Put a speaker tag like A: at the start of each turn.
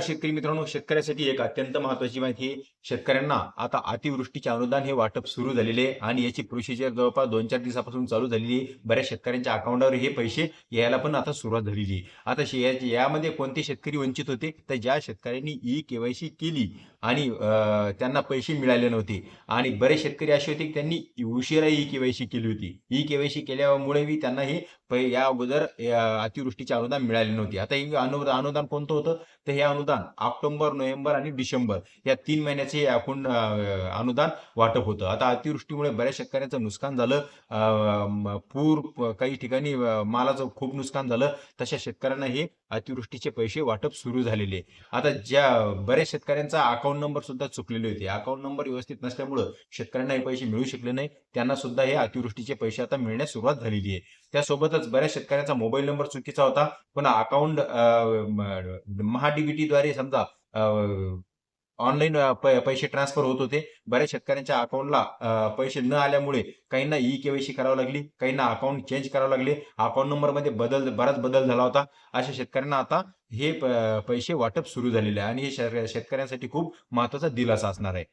A: शेतकरी मित्रांनो शेतकऱ्यासाठी एक अत्यंत महत्वाची माहिती शेतकऱ्यांना आता अतिवृष्टीचे अनुदान हे वाटप सुरू झालेले आणि याची प्रोसिजर जवळपास दोन चार दिवसापासून चालू झालेली बऱ्याच शेतकऱ्यांच्या अकाउंटवर हे पैसे यायला पण आता सुरुवात झालेली आता यामध्ये कोणते शेतकरी वंचित होते? तर ज्या शेतकऱ्यांनी ई केवायसी केली आणि त्यांना पैसे मिळाले नव्हते आणि बरेच शेतकरी असे होते की त्यांनी उशिरा ई केवायसी केली होती. ई केवायसी केल्यामुळे त्यांना हे या अगोदर अतिवृष्टीचे अनुदान मिळाले नव्हते. आता हे अनुदान अनुदान कोणतं होतं? तर हे अनुदान ऑक्टोबर नोव्हेंबर आणि डिसेंबर या तीन महिन्याचे हे एकूण अनुदान वाटप होतं. आता अतिवृष्टीमुळे बऱ्याच शेतकऱ्यांचं नुकसान झालं. अं, पूर काही ठिकाणी मालाचं खूप नुकसान झालं. तशा शेतकऱ्यांना हे अतिवृष्टीचे पैसे वाटप सुरू झालेले. आहे. आता ज्या बऱ्याच शेतकऱ्यांचा अकाउंट नंबर सुद्धा चुकलेले होते. अकाउंट नंबर व्यवस्थित नसल्यामुळं शेतकऱ्यांना हे पैसे मिळू शकले नाही. त्यांना सुद्धा हे अतिवृष्टीचे पैसे आता मिळण्यास सुरुवात झालेली आहे. त्यासोबतच बऱ्याच शेतकऱ्यांचा मोबाईल नंबर चुकीचा होता. पण अकाउंट महाडीबीटीद्वारे समजा ऑनलाईन पैसे ट्रान्सफर होत होते. बऱ्याच शेतकऱ्यांच्या अकाउंटला पैसे न आल्यामुळे काहींना ई केवायसी करावं लागली काहींना अकाउंट चेंज करावं लागले. अकाउंट नंबरमध्ये बदल बराच बदल झाला होता. अशा शेतकऱ्यांना आता हे पैसे वाटप सुरू झालेले आहे आणि हे शेतकऱ्यांसाठी खूप महत्त्वाचा दिलासा असणार आहे.